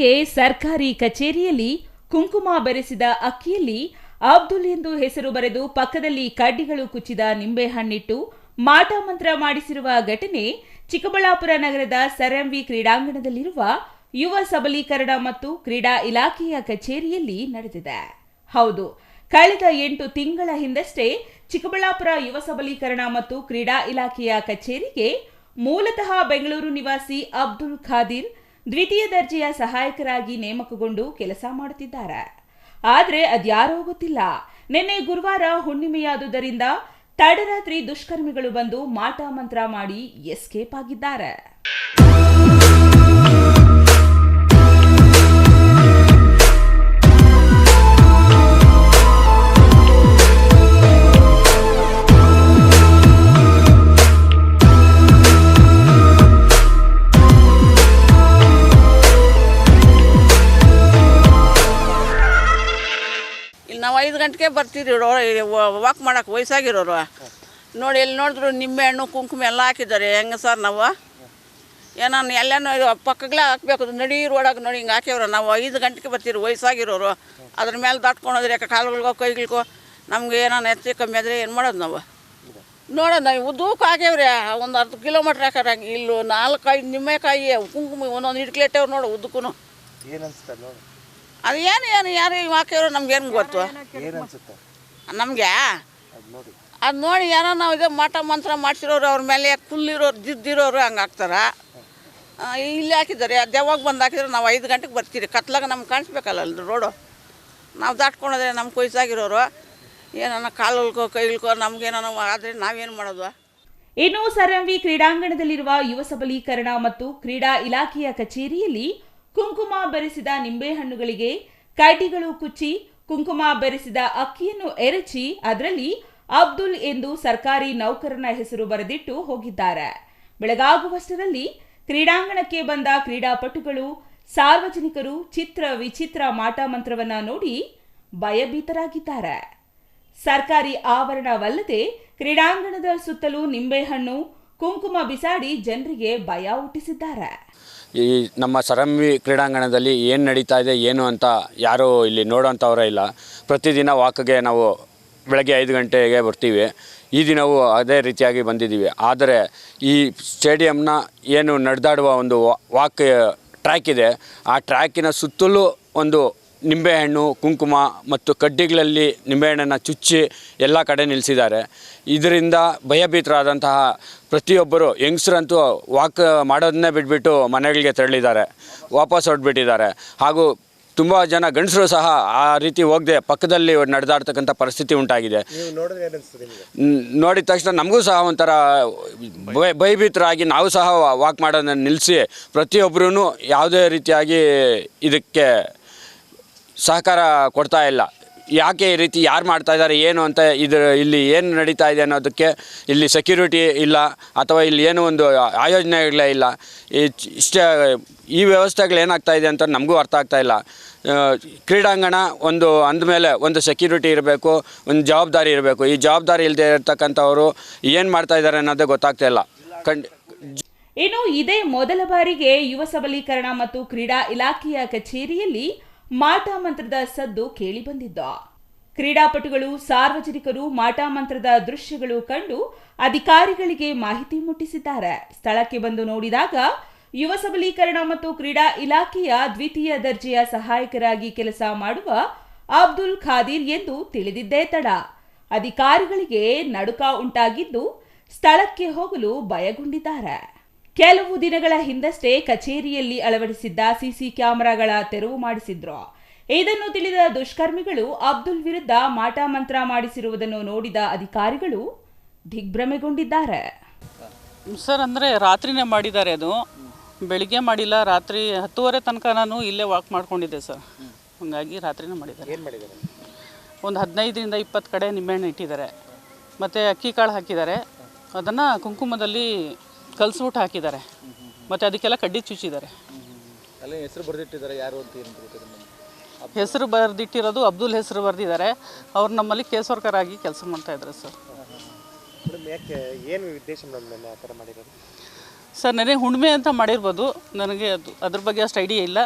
ಹೀಗೆ ಸರ್ಕಾರಿ ಕಚೇರಿಯಲ್ಲಿ ಕುಂಕುಮ ಬೆರೆಸಿದ ಅಕ್ಕಿಯಲ್ಲಿ ಅಬ್ದುಲ್ ಎಂದು ಹೆಸರು ಬರೆದು ಪಕ್ಕದಲ್ಲಿ ಕಡ್ಡಿಗಳು ಕುಚ್ಚಿದ ನಿಂಬೆಹಣ್ಣಿಟ್ಟು ಮಾಟ ಮಂತ್ರ ಮಾಡಿಸಿರುವ ಘಟನೆ ಚಿಕ್ಕಬಳ್ಳಾಪುರ ನಗರದ ಸರಂವಿ ಕ್ರೀಡಾಂಗಣದಲ್ಲಿರುವ ಯುವ ಸಬಲೀಕರಣ ಮತ್ತು ಕ್ರೀಡಾ ಇಲಾಖೆಯ ಕಚೇರಿಯಲ್ಲಿ ನಡೆದಿದೆ. ಹೌದು, ಕಳೆದ ಎಂಟು ತಿಂಗಳ ಹಿಂದಷ್ಟೇ ಚಿಕ್ಕಬಳ್ಳಾಪುರ ಯುವ ಸಬಲೀಕರಣ ಮತ್ತು ಕ್ರೀಡಾ ಇಲಾಖೆಯ ಕಚೇರಿಗೆ ಮೂಲತಃ ಬೆಂಗಳೂರು ನಿವಾಸಿ ಅಬ್ದುಲ್ ಖಾದಿರ್ ದ್ವಿತೀಯ ದರ್ಜೆಯ ಸಹಾಯಕರಾಗಿ ನೇಮಕಗೊಂಡು ಕೆಲಸ ಮಾಡುತ್ತಿದ್ದಾರೆ. ಆದರೆ ಅದ್ಯಾರೋ ಗೊತ್ತಿಲ್ಲ. ನಿನ್ನೆ ಗುರುವಾರ ಹುಣ್ಣಿಮೆಯಾದುದರಿಂದ ತಡರಾತ್ರಿ ದುಷ್ಕರ್ಮಿಗಳು ಬಂದು ಮಾಟ ಮಂತ್ರ ಮಾಡಿ ಎಸ್ಕೇಪ್ ಆಗಿದ್ದಾರೆ. ಗಂಟೆಗೆ ಬರ್ತೀರಿ ವಾಕ್ ಮಾಡಕ್ಕೆ ವಯಸ್ಸಾಗಿರೋರು. ನೋಡಿ, ಎಲ್ಲಿ ನೋಡಿದ್ರು ನಿಂಬೆ ಹಣ್ಣು, ಕುಂಕುಮ ಎಲ್ಲ ಹಾಕಿದ್ದಾರೆ. ಹೆಂಗೆ ಸರ್ ನಾವು? ಎಲ್ಲನೂ ಇದು ಪಕ್ಕಗಳೇ ಹಾಕ್ಬೇಕು. ನಡಿ ರೋಡಾಗ ನೋಡಿ ಹಿಂಗೆ ಹಾಕ್ಯವ್ರ ನಾವು. ಐದು ಗಂಟೆಗೆ ಬರ್ತೀರಿ ವಯಸ್ಸಾಗಿರೋರು. ಅದ್ರ ಮೇಲೆ ದಾಟ್ಕೊಂಡೋದ್ರೆ ಯಾಕೆ ಕಾಲುಗಳಿಗೋ, ಕೈಗಳಿಗೋ ನಮ್ಗೆ ಏನಾನು ಹೆಚ್ಚು ಕಮ್ಮಿ ಆದರೆ ಏನು ಮಾಡೋದು ನಾವು? ನೋಡೋಣ ನಾವು ಉದ್ದಕ್ಕೆ ಹಾಕ್ಯವ್ರಿ ಒಂದು ಅರ್ಧ ಕಿಲೋಮೀಟ್ರ್ ಹಾಕ್ಯಾರ. ಇಲ್ಲೂ ನಾಲ್ಕೈದು ನಿಂಬೆಕಾಯಿ, ಕುಂಕುಮ ಒಂದೊಂದು ಹಿಡ್ಕ್ಲೆಟ್ಟವ್ರು ನೋಡು ಉದ್ದಕ್ಕೂ ಏನು ನೋಡಿ. ಅದು ಏನು ಏನು ಯಾರು ಹಾಕ್ಯವ್ರು ನಮ್ಗೆ ಏನು ಗೊತ್ತು? ಏನ್ ಅನ್ಸುತ್ತೆ? ನಮಗೆ? ಅದು ನೋಡಿ. ಅದು ನೋಡಿ ಏನೋ ನಾವು ಇದೇ ಮಠ ಮಂತ್ರ ಮಾಡಿಸಿರೋರು ಅವ್ರ ಮೇಲೆ ಕುಲ್ಲಿರೋರು ಜಿದ್ದಿರೋರು ಹಂಗೆ ಹಾಕ್ತಾರ ಇಲ್ಲಿ ಹಾಕಿದ್ದಾರೆ. ಅದು ಯಾವಾಗ ಬಂದು ಹಾಕಿದ್ರೆ ನಾವು ಐದು ಗಂಟೆಗೆ ಬರ್ತೀರಿ. ಕತ್ಲಾಗ ನಮ್ಗೆ ಕಾಣಿಸ್ಬೇಕಲ್ಲ ಅಲ್ಲಿ ರೋಡು? ನಾವು ದಾಟ್ಕೊಂಡ್ರೆ ನಮ್ಮ ಕೊಯ್ಸಾಗಿರೋರು. ಏನೋ ಕಾಲುಲ್ಕೋ ಕೈಲ್ಕೋ ನಮ್ಗೇನೋ ಆದರೆ ನಾವೇನು ಮಾಡೋದು? ಇನ್ನು ಸರಂವಿ ಕ್ರೀಡಾಂಗಣದಲ್ಲಿರುವ ಯುವ ಸಬಲೀಕರಣ ಮತ್ತು ಕ್ರೀಡಾ ಇಲಾಖೆಯ ಕಚೇರಿಯಲ್ಲಿ ಕುಂಕುಮ ಬೆರೆಸಿದ ನಿಂಬೆಹಣ್ಣುಗಳಿಗೆ ಕೈಟಿಗಳು ಕುಚ್ಚಿ ಕುಂಕುಮ ಬೆರೆಸಿದ ಅಕ್ಕಿಯನ್ನು ಎರಚಿ ಅದರಲ್ಲಿ ಅಬ್ದುಲ್ ಎಂದು ಸರ್ಕಾರಿ ನೌಕರನ ಹೆಸರು ಬರೆದಿಟ್ಟು ಹೋಗಿದ್ದಾರೆ. ಬೆಳಗಾಗುವಷ್ಟರಲ್ಲಿ ಕ್ರೀಡಾಂಗಣಕ್ಕೆ ಬಂದ ಕ್ರೀಡಾಪಟುಗಳು ಸಾರ್ವಜನಿಕರು ಚಿತ್ರ ವಿಚಿತ್ರ ಮಾಟ ಮಂತ್ರವನ್ನ ನೋಡಿ ಭಯಭೀತರಾಗಿದ್ದಾರೆ. ಸರ್ಕಾರಿ ಆವರಣವಲ್ಲದೆ ಕ್ರೀಡಾಂಗಣದ ಸುತ್ತಲೂ ನಿಂಬೆಹಣ್ಣು ಕುಂಕುಮ ಬಿಸಾಡಿ ಜನರಿಗೆ ಭಯ ಹುಟ್ಟಿಸಿದ್ದಾರೆ. ಈ ನಮ್ಮ ಸರಂವಿ ಕ್ರೀಡಾಂಗಣದಲ್ಲಿ ಏನು ನಡೀತಾ ಇದೆ, ಏನು ಅಂತ ಯಾರೂ ಇಲ್ಲಿ ನೋಡೋಂಥವರೇ ಇಲ್ಲ. ಪ್ರತಿದಿನ ವಾಕ್ಗೆ ನಾವು ಬೆಳಗ್ಗೆ ಐದು ಗಂಟೆಗೆ ಬರ್ತೀವಿ. ಈ ದಿನವೂ ಅದೇ ರೀತಿಯಾಗಿ ಬಂದಿದ್ದೀವಿ. ಆದರೆ ಈ ಸ್ಟೇಡಿಯಂನ ಏನು ನಡೆದಾಡುವ ಒಂದು ವಾಕ್, ಟ್ರ್ಯಾಕ್ ಇದೆ. ಆ ಟ್ರ್ಯಾಕಿನ ಸುತ್ತಲೂ ಒಂದು ನಿಂಬೆಹಣ್ಣು ಕುಂಕುಮ ಮತ್ತು ಕಡ್ಡಿಗಳಲ್ಲಿ ನಿಂಬೆಹಣ್ಣನ್ನು ಚುಚ್ಚಿ ಎಲ್ಲ ಕಡೆ ನಿಲ್ಲಿಸಿದ್ದಾರೆ. ಇದರಿಂದ ಭಯಭೀತರಾದಂತಹ ಪ್ರತಿಯೊಬ್ಬರು ಯಂಗ್ಸ್ರಂತೂ ವಾಕ್ ಮಾಡೋದನ್ನೇ ಬಿಟ್ಬಿಟ್ಟು ಮನೆಗಳಿಗೆ ತೆರಳಿದ್ದಾರೆ. ವಾಪಸ್ ಹೊರಟ್ಬಿಟ್ಟಿದ್ದಾರೆ. ಹಾಗೂ ತುಂಬ ಜನ ಗಂಡಸರು ಸಹ ಆ ರೀತಿ ಹೋಗದೆ ಪಕ್ಕದಲ್ಲಿ ನಡೆದಾಡ್ತಕ್ಕಂಥ ಪರಿಸ್ಥಿತಿ ಉಂಟಾಗಿದೆ. ನೋಡಿದ ತಕ್ಷಣ ನಮಗೂ ಸಹ ಒಂಥರ ಭಯ ಭಯಭೀತರಾಗಿ ನಾವು ಸಹ ವಾಕ್ ಮಾಡೋದನ್ನ ನಿಲ್ಲಿಸಿ ಪ್ರತಿಯೊಬ್ಬರೂ ಯಾವುದೇ ರೀತಿಯಾಗಿ ಇದಕ್ಕೆ ಸಹಕಾರ ಕೊಡ್ತಾ ಇಲ್ಲ. ಯಾಕೆ ಈ ರೀತಿ ಯಾರು ಮಾಡ್ತಾ ಇದ್ದಾರೆ, ಏನು ಅಂತ ಇದು ಇಲ್ಲಿ ಏನು ನಡೀತಾ ಇದೆ ಅನ್ನೋದಕ್ಕೆ ಇಲ್ಲಿ ಸೆಕ್ಯೂರಿಟಿ ಇಲ್ಲ, ಅಥವಾ ಇಲ್ಲಿ ಏನು ಒಂದು ಆಯೋಜನೆಗಳೇ ಇಲ್ಲ. ಇಷ್ಟೇ, ಈ ವ್ಯವಸ್ಥೆಗಳು ಏನಾಗ್ತಾ ಇದೆ ಅಂತ ನಮಗೂ ಅರ್ಥ ಆಗ್ತಾ ಇಲ್ಲ. ಕ್ರೀಡಾಂಗಣ ಒಂದು ಅಂದಮೇಲೆ ಒಂದು ಸೆಕ್ಯೂರಿಟಿ ಇರಬೇಕು, ಒಂದು ಜವಾಬ್ದಾರಿ ಇರಬೇಕು. ಈ ಜವಾಬ್ದಾರಿ ಇಲ್ಲದೆ ಇರತಕ್ಕಂಥವರು ಏನು ಮಾಡ್ತಾ ಇದ್ದಾರೆ ಅನ್ನೋದೇ ಗೊತ್ತಾಗ್ತಾ ಇಲ್ಲ. ಕಂಡು ಇನ್ನು ಇದೇ ಮೊದಲ ಬಾರಿಗೆ ಯುವ ಸಬಲೀಕರಣ ಮತ್ತು ಕ್ರೀಡಾ ಇಲಾಖೆಯ ಕಚೇರಿಯಲ್ಲಿ ಮಾಟ ಮಂತ್ರದ ಸದ್ದು ಕೇಳಿಬಂದಿದ್ದ ಕ್ರೀಡಾಪಟುಗಳು, ಸಾರ್ವಜನಿಕರು ಮಾಟಾ ಮಂತ್ರದ ದೃಶ್ಯಗಳು ಕಂಡು ಅಧಿಕಾರಿಗಳಿಗೆ ಮಾಹಿತಿ ಮುಟ್ಟಿಸಿದ್ದಾರೆ. ಸ್ಥಳಕ್ಕೆ ಬಂದು ನೋಡಿದಾಗ ಯುವ ಸಬಲೀಕರಣ ಮತ್ತು ಕ್ರೀಡಾ ಇಲಾಖೆಯ ದ್ವಿತೀಯ ದರ್ಜೆಯ ಸಹಾಯಕರಾಗಿ ಕೆಲಸ ಮಾಡುವ ಅಬ್ದುಲ್ ಖಾದೀರ್ ಎಂದು ತಿಳಿದಿದ್ದೇ ತಡ. ಅಧಿಕಾರಿಗಳಿಗೆ ನಡುಕ ಉಂಟಾಗಿದ್ದು ಸ್ಥಳಕ್ಕೆ ಹೋಗಲು ಭಯಗೊಂಡಿದ್ದಾರೆ. ಕೆಲವು ದಿನಗಳ ಹಿಂದಷ್ಟೇ ಕಚೇರಿಯಲ್ಲಿ ಅಳವಡಿಸಿದ್ದ ಸಿಸಿ ಕ್ಯಾಮೆರಾಗಳ ತೆರವು ಮಾಡಿಸಿದ್ರು. ಇದನ್ನು ತಿಳಿದ ದುಷ್ಕರ್ಮಿಗಳು ಅಬ್ದುಲ್ ವಿರುದ್ಧ ಮಾಟ ಮಂತ್ರ ಮಾಡಿಸಿರುವುದನ್ನು ನೋಡಿದ ಅಧಿಕಾರಿಗಳು ದಿಗ್ಭ್ರಮೆಗೊಂಡಿದ್ದಾರೆ. ಸರ್ ಅಂದರೆ ರಾತ್ರಿನೇ ಮಾಡಿದ್ದಾರೆ ಅದು. ಬೆಳಿಗ್ಗೆ ಮಾಡಿಲ್ಲ ರಾತ್ರಿ ಹತ್ತುವರೆ ತನಕ ನಾನು ಇಲ್ಲೇ ವಾಕ್ ಮಾಡ್ಕೊಂಡಿದ್ದೆ ಸರ್. ಹಾಗಾಗಿ ರಾತ್ರಿನೇ ಮಾಡಿದ್ದಾರೆ. ಏನ್ ಮಾಡಿದ್ದಾರೆ? ಒಂದು ಹದಿನೈದರಿಂದ ಇಪ್ಪತ್ತು ಕಡೆ ನಿಂಬೆಹಣ್ಣು ಇಟ್ಟಿದ್ದಾರೆ. ಮತ್ತು ಅಕ್ಕಿ ಕಾಳು ಹಾಕಿದ್ದಾರೆ. ಅದನ್ನು ಕುಂಕುಮದಲ್ಲಿ ಕಲಸ್ಬಿಟ್ಟು ಹಾಕಿದ್ದಾರೆ. ಮತ್ತು ಅದಕ್ಕೆಲ್ಲ ಕಡ್ಡಿ ಚುಚ್ಚಿದ್ದಾರೆ. ಅಲ್ಲಿ ಹೆಸರು ಬರೆದಿಟ್ಟಿದ್ದಾರೆ ಯಾರು ಅಂತ ಹೆಸರು ಬರೆದಿಟ್ಟಿರೋದು ಅಬ್ದುಲ್ ಹೆಸರು ಬರೆದಿದ್ದಾರೆ. ಅವ್ರು ನಮ್ಮಲ್ಲಿ ಕೇಸ್ ವರ್ಕರ್ ಆಗಿ ಕೆಲಸ ಮಾಡ್ತಾಯಿದ್ರು ಸರ್. ಮೇಡಮ್ ಯಾಕೆ ಏನು ಉದ್ದೇಶ ಆ ಥರ ಮಾಡಿರೋದು? ಸರ್ ನನಗೆ ಹುಣ್ಮೆ ಅಂತ ಮಾಡಿರ್ಬೋದು. ನನಗೆ ಅದು ಅದ್ರ ಬಗ್ಗೆ ಅಷ್ಟು ಐಡಿಯಾ ಇಲ್ಲ.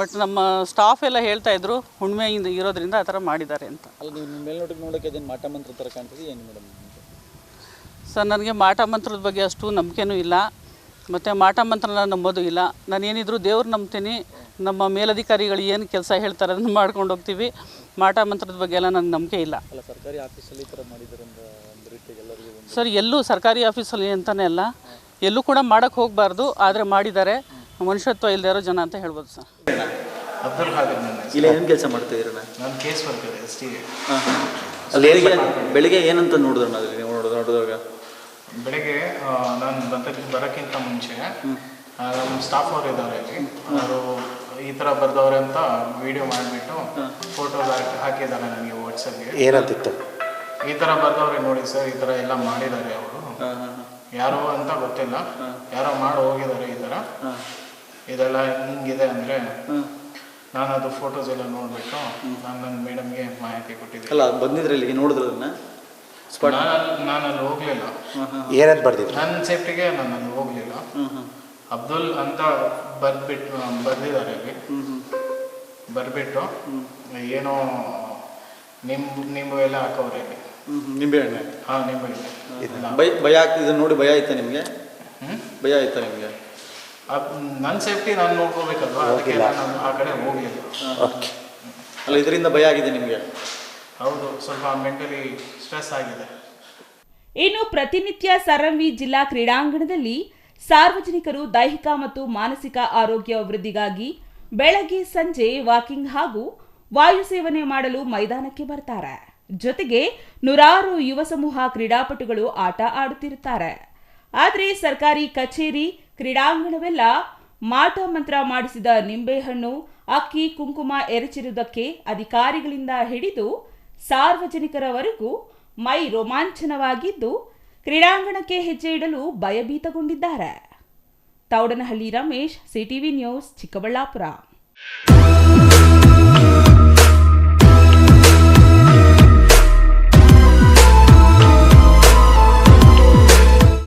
ಬಟ್ ನಮ್ಮ ಸ್ಟಾಫ್ ಎಲ್ಲ ಹೇಳ್ತಾ ಇದ್ರು ಹುಣ್ಮೆಯಿಂದ ಇರೋದ್ರಿಂದ ಆ ಥರ ಮಾಡಿದ್ದಾರೆ ಅಂತ. ಅಲ್ಲ ನೀವು ಮೇಲ್ನೋಟಕ್ಕೆ ನೋಡೋಕೆ ಮಾಟ ಮಂತ್ರ ಥರ ಕಾಣ್ತದೆ ಏನು ಮೇಡಮ್? ಸರ್ ನನಗೆ ಮಾಟ ಮಂತ್ರದ ಬಗ್ಗೆ ಅಷ್ಟು ನಂಬಿಕೆನೂ ಇಲ್ಲ. ಮತ್ತು ಮಾಟ ಮಂತ್ರನ ನಂಬೋದು ಇಲ್ಲ. ನಾನು ಏನಿದ್ರು ದೇವ್ರು ನಂಬ್ತೀನಿ. ನಮ್ಮ ಮೇಲಧಿಕಾರಿಗಳು ಏನು ಕೆಲಸ ಹೇಳ್ತಾರೆ ಅದನ್ನು ಮಾಡ್ಕೊಂಡು ಹೋಗ್ತೀವಿ. ಮಾಟ ಮಂತ್ರದ ಬಗ್ಗೆ ಎಲ್ಲ ನನಗೆ ನಂಬಿಕೆ ಇಲ್ಲ. ಅಲ್ಲ ಸರ್ಕಾರಿ ಆಫೀಸಲ್ಲಿ ಈ ಥರ ಮಾಡಿದ್ದಾರೆ ಒಂದು ರೀತಿಯಾಗಿ ಎಲ್ಲರಿಗೂ ಸರ್ ಎಲ್ಲೂ ಸರ್ಕಾರಿ ಆಫೀಸಲ್ಲಿ ಅಂತಲೇ ಅಲ್ಲ. ಎಲ್ಲೂ ಕೂಡ ಮಾಡೋಕ್ಕೆ ಹೋಗಬಾರ್ದು. ಆದರೆ ಮಾಡಿದ್ದಾರೆ. ಮನುಷ್ಯತ್ವ ಇಲ್ಲದೇ ಇರೋ ಜನ ಅಂತ ಹೇಳ್ಬೋದು ಸರ್. ಅಬ್ದುಲ್ ಖಾದರ್ ನನ್ನ. ಇಲ್ಲ ಏನು ಕೆಲಸ ಮಾಡ್ತಿದ್ದೀರಣ್ಣ ನಾನು ಕೇಸ್ ಟಿ ಅಲ್ಲಿ ಬೆಳಿಗ್ಗೆ ಬೆಳಿಗ್ಗೆ ಏನಂತ ನೋಡಿದ್ರೆ ನೋಡಿದಾಗ? ಬೆಳಗ್ಗೆ ನಾನು ಬಂದ ಬರೋಕ್ಕಿಂತ ಮುಂಚೆ ಆ, ನಮ್ಮ ಸ್ಟಾಫ್ ಅವರು ಇದ್ದಾರೆ ಅಲ್ಲಿ. ಅವರು ಈ ಥರ ಬರ್ದವ್ರೆ ಅಂತ ವಿಡಿಯೋ ಮಾಡಿಬಿಟ್ಟು ಫೋಟೋ ಹಾಕಿದ್ದಾರೆ ನನಗೆ ವಾಟ್ಸಪ್ಗೆ ಏನಂತಿತ್ತು ಈ ಥರ ಬರ್ದವ್ರೆ ನೋಡಿ ಸರ್ ಈ ಥರ ಎಲ್ಲ ಮಾಡಿದ್ದಾರೆ ಅವರು. ಯಾರು ಅಂತ ಗೊತ್ತಿಲ್ಲ. ಯಾರೋ ಮಾಡಿ ಹೋಗಿದ್ದಾರೆ ಈ ಥರ ಇದೆಲ್ಲ ಹಿಂಗಿದೆ ಅಂದರೆ ನಾನು ಅದು ಫೋಟೋಸ್ ಎಲ್ಲ ನೋಡಿಬಿಟ್ಟು ನಾನು ನನ್ನ ಮೇಡಮ್ಗೆ ಮಾಹಿತಿ ಕೊಟ್ಟಿದ್ದೆ ಅಲ್ಲ ಬಂದಿದ್ರೆ ಇಲ್ಲಿಗೆ ನೋಡಿದ್ರು ಅದನ್ನ? ಸ್ಪಾಟ್ ನಾನು ನಾನು ಅಲ್ಲಿ ಹೋಗಲಿಲ್ಲ. ಏನಂತ ಬರ್ದಿದ್ರು? ನನ್ನ ಸೇಫ್ಟಿಗೆ ನಾನು ಅಲ್ಲಿ ಹೋಗಲಿಲ್ಲ. ಅಬ್ದುಲ್ ಅಂತ ಬರ್ಬಿಟ್ಟು ಬರ್ದಿದ್ದಾರೆ ಅಲ್ಲಿ. ಬರ್ಬಿಟ್ಟು ಏನೋ ನಿಂಬು ನಿಂಬು ಎಲ್ಲ ಹಾಕವ್ರೆ ಅಲ್ಲಿ. ನಿಂಬೆ ಹಣ್ಣೆ ಹಾಂ ನಿಂಬೆ ಎಲ್ಲ. ಭಯ ಭಯ ಆಗ್ತಿದೆ ಇದನ್ನ ನೋಡಿ ಭಯ ಆಯ್ತಾ ನಿಮಗೆ? ಹ್ಮ್? ಭಯ ಆಯ್ತಾ ನಿಮಗೆ? ನನ್ನ ಸೇಫ್ಟಿ ನಾನು ನೋಡ್ಕೋಬೇಕಲ್ವಾ? ಅದಕ್ಕೆ ನಾನು ಆ ಕಡೆ ಹೋಗಲಿಲ್ಲ. ಓಕೆ. ಅಲ್ಲ ಇದರಿಂದ ಭಯ ಆಗಿದೆ ನಿಮಗೆ? ಹೌದು ಸ್ವಲ್ಪ ಮೆಂಟಲಿ ಸ್ಟ್ರೆಸ್ ಆಗಿದೆ. ಇನ್ನು ಪ್ರತಿನಿತ್ಯ ಸರಂವಿ ಜಿಲ್ಲಾ ಕ್ರೀಡಾಂಗಣದಲ್ಲಿ ಸಾರ್ವಜನಿಕರು ದೈಹಿಕ ಮತ್ತು ಮಾನಸಿಕ ಆರೋಗ್ಯ ವೃದ್ಧಿಗಾಗಿ ಬೆಳಗ್ಗೆ, ಸಂಜೆ ವಾಕಿಂಗ್ ಹಾಗೂ ವಾಯು ಸೇವನೆ ಮಾಡಲು ಮೈದಾನಕ್ಕೆ ಬರ್ತಾರೆ. ಜೊತೆಗೆ ನೂರಾರು ಯುವ ಸಮೂಹ ಕ್ರೀಡಾಪಟುಗಳು ಆಟ ಆಡುತ್ತಿರುತ್ತಾರೆ. ಆದರೆ ಸರ್ಕಾರಿ ಕಚೇರಿ, ಕ್ರೀಡಾಂಗಣವೆಲ್ಲ ಮಾಟ ಮಂತ್ರ ಮಾಡಿಸಿದ ನಿಂಬೆಹಣ್ಣು, ಅಕ್ಕಿ, ಕುಂಕುಮ ಎರಚಿರುವುದಕ್ಕೆ ಅಧಿಕಾರಿಗಳಿಂದ ಹಿಡಿದು ಸಾರ್ವಜನಿಕರವರೆಗೂ ಮೈ ರೋಮಾಂಚನವಾಗಿದ್ದು ಕ್ರೀಡಾಂಗಣಕ್ಕೆ ಹೆಜ್ಜೆ ಇಡಲು ಭಯಭೀತಗೊಂಡಿದ್ದಾರೆ. Thoudanahalli Ramesh CTV News Chikkaballapur.